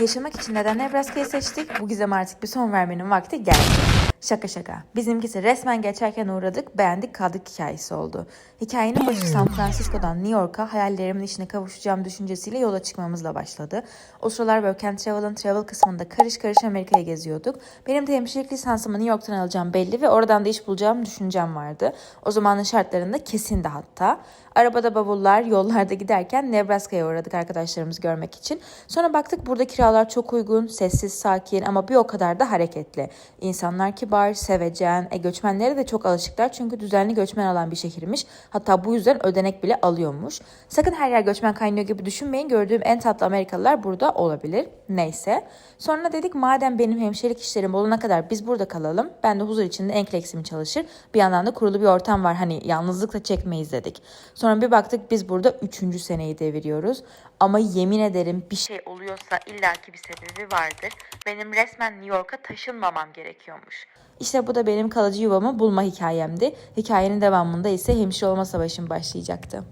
Yaşamak için neden Nebraska'yı seçtik? Bu gizem artık bir son vermenin vakti geldi. Şaka şaka. Bizimkisi resmen geçerken uğradık, beğendik kaldık hikayesi oldu. Hikayenin başı San Francisco'dan New York'a hayallerimin içine kavuşacağım düşüncesiyle yola çıkmamızla başladı. O sıralar Work and Travel'ın travel kısmında karış karış Amerika'yı geziyorduk. Benim de hemşirelik lisansımı New York'tan alacağım belli ve oradan da iş bulacağım düşüncem vardı. O zamanın şartlarında kesindi hatta. Arabada bavullar yollarda giderken Nebraska'ya uğradık arkadaşlarımızı görmek için. Sonra baktık burada kiralar çok uygun, sessiz, sakin ama bir o kadar da hareketli. İnsanlar kibar, sevecen, e, göçmenlere de çok alışıklar çünkü düzenli göçmen alan bir şehirmiş. Hatta bu yüzden ödenek bile alıyormuş. Sakın her yer göçmen kaynıyor gibi düşünmeyin. Gördüğüm en tatlı Amerikalılar burada olabilir. Neyse. Sonra dedik madem benim hemşirelik işlerim olana kadar biz burada kalalım. Ben de huzur içinde enkleksimi çalışır. Bir yandan da kurulu bir ortam var. Hani yalnızlıkla çekmeyiz dedik. Sonra bir baktık biz burada üçüncü seneyi deviriyoruz. Ama yemin ederim bir şey oluyorsa illaki bir sebebi vardır. Benim resmen New York'a taşınmamam gerekiyormuş. İşte bu da benim kalıcı yuvamı bulma hikayemdi. Hikayenin devamında ise hemşire olma savaşım başlayacaktı.